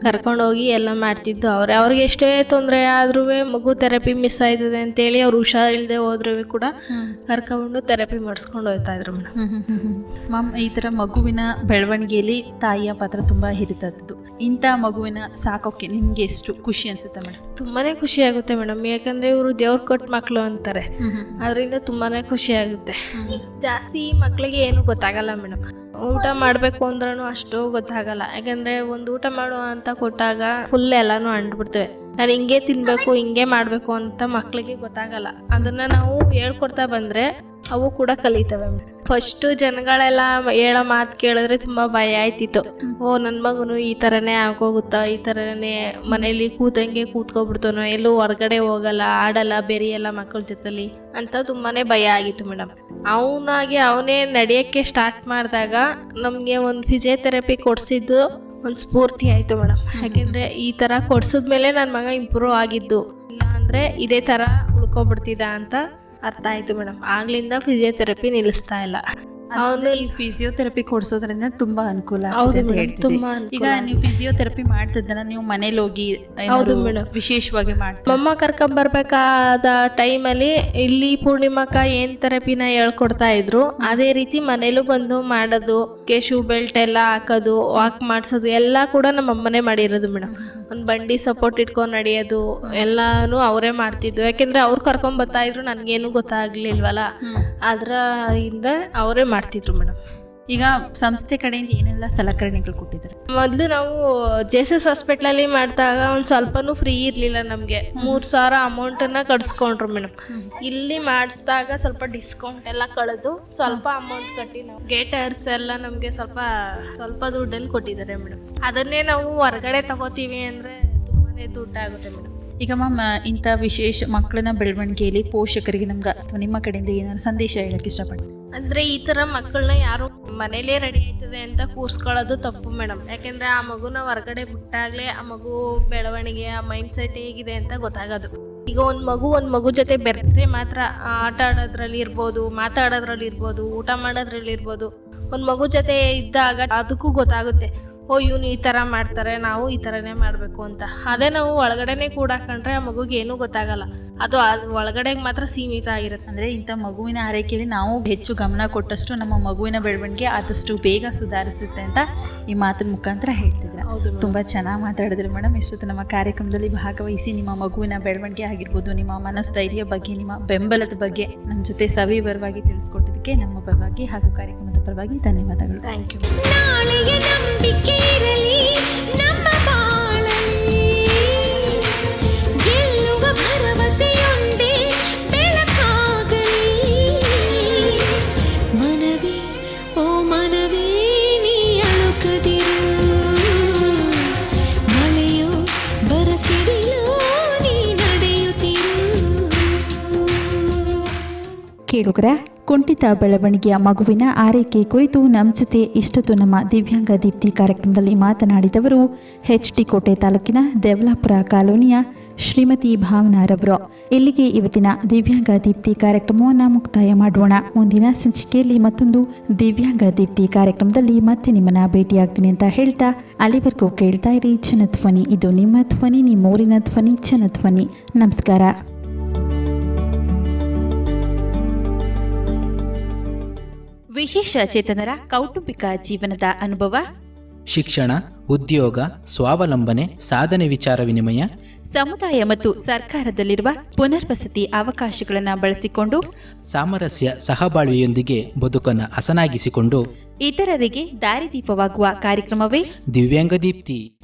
ಕರ್ಕೊಂಡೋಗಿ ಎಲ್ಲ ಮಾಡ್ತಿದ್ದು ಅವ್ರೆ. ಅವ್ರಿಗೆ ಎಷ್ಟೇ ತೊಂದರೆ ಆದ್ರೂ ಮಗು ಥೆರಪಿ ಮಿಸ್ ಆಯ್ತದೆ ಅಂತೇಳಿ ಅವ್ರು ಹುಷಾರಿಲ್ಲದೆ ಹೋದ್ರೂ ಕೂಡ ಕರ್ಕೊಂಡು ಥೆರಪಿ ಮಾಡಿಸ್ಕೊಂಡು ಹೋಗ್ತಾ ಇದ್ರು ಮೇಡಮ್ ಮ್ಯಾಮ್ ಈ ತರ ಮಗುವಿನ ಬೆಳವಣಿಗೆಯಲ್ಲಿ ತಾಯಿಯ ಪಾತ್ರ ತುಂಬಾ ಹಿರಿತದ್ದು. ಇಂಥ ಮಗುವಿನ ಸಾಕೋಕೆ ನಿಮ್ಗೆ ಎಷ್ಟು ಖುಷಿ ಅನ್ಸುತ್ತೆ ಮೇಡಮ್ ತುಂಬಾನೇ ಖುಷಿ ಆಗುತ್ತೆ ಮೇಡಮ್ ಯಾಕಂದ್ರೆ ಇವರು ದೇವ್ರ ಕೊಟ್ಟ ಮಕ್ಕಳು ಅಂತಾರೆ. ಅದರಿಂದ ತುಂಬಾನೇ ಖುಷಿ ಆಗುತ್ತೆ. ಜಾಸ್ತಿ ಮಕ್ಕಳಿಗೆ ಏನು ಗೊತ್ತಾಗಲ್ಲ ಮೇಡಮ್ ಊಟ ಮಾಡಬೇಕು ಅಂದ್ರೂ ಅಷ್ಟು ಗೊತ್ತಾಗಲ್ಲ. ಯಾಕಂದ್ರೆ ಒಂದು ಊಟ ಮಾಡುವ ಅಂತ ಕೊಟ್ಟಾಗ ಫುಲ್ ಎಲ್ಲಾನು ಅಂಟ್ಬಿಡ್ತೇವೆ. ನಾನು ಹಿಂಗೆ ತಿನ್ಬೇಕು, ಹಿಂಗೆ ಮಾಡಬೇಕು ಅಂತ ಮಕ್ಕಳಿಗೆ ಗೊತ್ತಾಗಲ್ಲ. ಅದನ್ನ ನಾವು ಹೇಳ್ಕೊಡ್ತಾ ಬಂದ್ರೆ ಅವು ಕೂಡ ಕಲಿತವೆ. ಫಸ್ಟು ಜನಗಳೆಲ್ಲ ಹೇಳೋ ಮಾತು ಕೇಳಿದ್ರೆ ತುಂಬ ಭಯ ಆಯ್ತಿತ್ತು. ಓ ನನ್ನ ಮಗನು ಈ ಥರನೇ ಆಗೋಗುತ್ತಾ, ಈ ಥರನೇ ಮನೇಲಿ ಕೂತಂಗೆ ಕೂತ್ಕೊಬಿಡ್ತಾನೋ, ಎಲ್ಲೂ ಹೊರಗಡೆ ಹೋಗಲ್ಲ, ಆಡಲ್ಲ, ಬೆರೆಯಲ್ಲ ಮಕ್ಕಳ ಜೊತೆಲಿ ಅಂತ ತುಂಬಾನೇ ಭಯ ಆಗಿತ್ತು ಮೇಡಮ್ ಅವನಾಗಿ ಅವನೇ ನಡೆಯೋಕ್ಕೆ ಸ್ಟಾರ್ಟ್ ಮಾಡಿದಾಗ ನಮಗೆ ಒಂದು ಫಿಸಿಯೋಥೆರಪಿ ಕೊಡಿಸಿದ್ದು ಒಂದು ಸ್ಫೂರ್ತಿ ಆಯಿತು ಮೇಡಮ್. ಯಾಕೆಂದರೆ ಈ ಥರ ಕೊಡ್ಸಿದ್ಮೇಲೆ ನನ್ನ ಮಗ ಇಂಪ್ರೂವ್ ಆಗಿದ್ದು. ಇಲ್ಲ ಅಂದರೆ ಇದೇ ಥರ ಉಳ್ಕೊಬಿಡ್ತಿದ್ದ ಅಂತ ಅರ್ಥ ಆಯಿತು ಮೇಡಮ್. ಆಗಲಿಂದ ಫಿಸಿಯೋಥೆರಪಿ ನಿಲ್ಲಿಸ್ತಾ ಇಲ್ಲ. ಈ ಫಿಸಿಯೋಥೆರಪಿ ಕೊಡ್ಸೋದ್ರಿಂದ ತುಂಬಾ ಅನುಕೂಲ ಹೌದು ತುಂಬಾ ಈಗ ನೀವು ಫಿಸಿಯೋಥೆರಪಿ ಮಾಡ್ತಿದ್ದನ್ನ ನೀವು ಮನೇಲಿ ಹೋಗಿ ಹೌದು ಮೇಡಮ್. ವಿಶೇಷವಾಗಿ ವಿಶೇಷವಾಗಿ ಬರ್ಬೇಕಾದ ಟೈಮ್ ಕರ್ಕೊಂಬರ್ಬೇಕಾದ ಟೈಮಲ್ಲಿ ಇಲ್ಲಿ ಪೂರ್ಣಿಮಕ್ಕ ಏನ್ ಥೆರಪಿನ ಹೇಳ್ಕೊಡ್ತಾ ಇದ್ರು ಅದೇ ರೀತಿ ಮನೇಲೂ ಬಂದು ಮಾಡೋದು ಕೇಶು ಬೆಲ್ಟ್ ಎಲ್ಲ ಹಾಕೋದು ವಾಕ್ ಮಾಡಿಸೋದು ಎಲ್ಲ ಕೂಡ ನಮ್ಮ ಅಮ್ಮನೇ ಮಾಡಿರೋದು ಮೇಡಮ್. ಒಂದು ಬಂಡಿ ಸಪೋರ್ಟ್ ಇಟ್ಕೊಂಡು ನಡೆಯೋದು ಎಲ್ಲಾನು ಅವರೇ ಮಾಡ್ತಿದ್ದು. ಯಾಕೆಂದ್ರೆ ಅವ್ರು ಕರ್ಕೊಂಡ್ ಬರ್ತಾ ಇದ್ರು ನನಗೇನು ಗೊತ್ತಾಗ್ಲಿಲ್ವಲ್ಲ? ಅದರಿಂದ ಅವರೇ ಮಾಡ್ತಿದ್ರು ಮೇಡಮ್. ಈಗ ಸಂಸ್ಥೆ ಕಡೆಯಿಂದ ಏನೆಲ್ಲ ಸಲಕರಣೆಗಳು ಕೊಟ್ಟಿದ್ದಾರೆ? ಮೊದಲು ನಾವು ಜೆ ಎಸ್ ಎಸ್ ಹಾಸ್ಪಿಟ್ಲಲ್ಲಿ ಮಾಡಿದಾಗ ಒಂದು ಸ್ವಲ್ಪನೂ ಫ್ರೀ ಇರಲಿಲ್ಲ ನಮಗೆ. ಮೂರು ಸಾವಿರ ಅಮೌಂಟನ್ನು ಕಟ್ಸ್ಕೊಂಡ್ರು ಮೇಡಮ್. ಇಲ್ಲಿ ಮಾಡಿಸಿದಾಗ ಸ್ವಲ್ಪ ಡಿಸ್ಕೌಂಟ್ ಎಲ್ಲ ಕಳೆದು ಸ್ವಲ್ಪ ಅಮೌಂಟ್ ಕಟ್ಟಿ ನಾವು ಗೇಟರ್ಸ್ ಎಲ್ಲ ನಮಗೆ ಸ್ವಲ್ಪ ಸ್ವಲ್ಪ ದುಡ್ಡಲ್ಲಿ ಕೊಟ್ಟಿದ್ದಾರೆ ಮೇಡಮ್. ಅದನ್ನೇ ನಾವು ಹೊರಗಡೆ ತಗೋತೀವಿ ಅಂದರೆ ತುಂಬಾ ದುಡ್ಡಾಗುತ್ತೆ ಮೇಡಮ್. ಈಗ ಮ್ಯಾಮ್ ಇಂಥ ವಿಶೇಷ ಮಕ್ಕಳನ್ನ ಬೆಳವಣಿಗೆಯಲ್ಲಿ ಪೋಷಕರಿಗೆ ನಮ್ಗೆ ಅಥವಾ ನಿಮ್ಮ ಕಡೆಯಿಂದ ಏನಾದ್ರು ಸಂದೇಶ ಹೇಳಕ್ಕೆ ಇಷ್ಟಪಡ್ತೀನಿ ಅಂದ್ರೆ ಈ ತರ ಮಕ್ಕಳನ್ನ ಯಾರು ಮನೇಲೇ ರೆಡಿ ಆಯ್ತದೆ ಅಂತ ಕೂರ್ಸ್ಕೊಳ್ಳೋದು ತಪ್ಪು ಮೇಡಮ್ ಯಾಕೆಂದ್ರೆ ಆ ಮಗುನ ಹೊರಗಡೆ ಬಿಟ್ಟಾಗ್ಲೇ ಆ ಮಗು ಬೆಳವಣಿಗೆ, ಆ ಮೈಂಡ್ ಸೆಟ್ ಹೇಗಿದೆ ಅಂತ ಗೊತ್ತಾಗೋದು. ಈಗ ಒಂದು ಮಗು ಒಂದು ಮಗು ಜೊತೆ ಬೆರೆತ್ರೆ ಮಾತ್ರ ಆಟ ಆಡೋದ್ರಲ್ಲಿ ಇರ್ಬೋದು, ಮಾತಾಡೋದ್ರಲ್ಲಿ ಇರ್ಬೋದು, ಊಟ ಮಾಡೋದ್ರಲ್ಲಿ ಇರ್ಬೋದು. ಒಂದು ಮಗು ಜೊತೆ ಇದ್ದಾಗ ಅದಕ್ಕೂ ಗೊತ್ತಾಗುತ್ತೆ, ಓ ಇವನು ಈ ಥರ ಮಾಡ್ತಾರೆ, ನಾವು ಈ ತರನೇ ಮಾಡಬೇಕು ಅಂತ. ಅದೇ ನಾವು ಒಳಗಡೆನೆ ಕೂಡ ಹಾಕೊಂಡ್ರೆ ಆ ಮಗುಗೆ ಏನೂ ಗೊತ್ತಾಗಲ್ಲ. ಅದು ಅದು ಒಳಗಡೆಗೆ ಮಾತ್ರ ಸೀಮಿತ ಆಗಿರುತ್ತೆ ಅಂದ್ರೆ ಇಂಥ ಮಗುವಿನ ಆರೈಕೆಯಲ್ಲಿ ನಾವು ಹೆಚ್ಚು ಗಮನ ಕೊಟ್ಟಷ್ಟು ನಮ್ಮ ಮಗುವಿನ ಬೆಳವಣಿಗೆ ಆದಷ್ಟು ಬೇಗ ಸುಧಾರಿಸುತ್ತೆ ಅಂತ ಈ ಮಾತಿನ ಮುಖಾಂತರ ಹೇಳ್ತಿದ್ರೆ ಹೌದು ತುಂಬಾ ಚೆನ್ನಾಗಿ ಮಾತಾಡಿದ್ರಿ ಮೇಡಮ್. ಇಷ್ಟೊತ್ತು ನಮ್ಮ ಕಾರ್ಯಕ್ರಮದಲ್ಲಿ ಭಾಗವಹಿಸಿ ನಿಮ್ಮ ಮಗುವಿನ ಬೆಳವಣಿಗೆ ಆಗಿರ್ಬೋದು ನಿಮ್ಮ ಮನಸ್ಥೈರ್ಯ ಬಗ್ಗೆ ನಿಮ್ಮ ಬೆಂಬಲದ ಬಗ್ಗೆ ನಮ್ಮ ಜೊತೆ ಸವಿವರವಾಗಿ ತಿಳಿಸ್ಕೊಟ್ಟಿದ್ದಕ್ಕೆ ನಮ್ಮ ಪರವಾಗಿ ಹಾಗೂ ಕಾರ್ಯಕ್ರಮದ ಪರವಾಗಿ ಧನ್ಯವಾದಗಳು. ಥ್ಯಾಂಕ್ ಯು ಕೇಳುಗರ, ಕುಂಠಿತ ಬೆಳವಣಿಗೆಯ ಮಗುವಿನ ಆರೈಕೆ ಕುರಿತು ನಮ್ಮ ಜೊತೆ ಇಷ್ಟೊತ್ತು ನಮ್ಮ ದಿವ್ಯಾಂಗ ದೀಪ್ತಿ ಕಾರ್ಯಕ್ರಮದಲ್ಲಿ ಮಾತನಾಡಿದವರು ಎಚ್ ಡಿ ಕೋಟೆ ತಾಲೂಕಿನ ದೇವಲಾಪುರ ಕಾಲೋನಿಯ ಶ್ರೀಮತಿ ಭಾವನಾರವರು. ಇಲ್ಲಿಗೆ ಇವತ್ತಿನ ದಿವ್ಯಾಂಗ ದೀಪ್ತಿ ಕಾರ್ಯಕ್ರಮವನ್ನು ಮುಕ್ತಾಯ ಮಾಡೋಣ. ಮುಂದಿನ ಸಂಚಿಕೆಯಲ್ಲಿ ಮತ್ತೊಂದು ದಿವ್ಯಾಂಗ ದೀಪ್ತಿ ಕಾರ್ಯಕ್ರಮದಲ್ಲಿ ಮತ್ತೆ ನಿಮ್ಮನ್ನ ಭೇಟಿಯಾಗ್ತೀನಿ ಅಂತ ಹೇಳ್ತಾ ಅಲ್ಲಿವರೆಗೂ ಕೇಳ್ತಾ ಇರಿ ಇದು ನಿಮ್ಮ ಧ್ವನಿ ನಿಮ್ಮ ಊರಿನ ಧ್ವನಿ. ಜನಧ್ವನಿ ನಮಸ್ಕಾರ. ವಿಶೇಷ ಚೇತನರ ಕೌಟುಂಬಿಕ ಜೀವನದ ಅನುಭವ. ಶಿಕ್ಷಣ ಉದ್ಯೋಗ ಸ್ವಾವಲಂಬನೆ ಸಾಧನೆ ವಿಚಾರ ವಿನಿಮಯ. ಸಮುದಾಯ ಮತ್ತು ಸರ್ಕಾರದಲ್ಲಿರುವ ಪುನರ್ವಸತಿ ಅವಕಾಶಗಳನ್ನು ಬಳಸಿಕೊಂಡು ಸಾಮರಸ್ಯ ಸಹಬಾಳ್ವೆಯೊಂದಿಗೆ ಬದುಕನ್ನು ಹಸನಾಗಿಸಿಕೊಂಡು ಇತರರಿಗೆ ದಾರಿದೀಪವಾಗುವ ಕಾರ್ಯಕ್ರಮವೇ ದಿವ್ಯಾಂಗ ದೀಪ್ತಿ.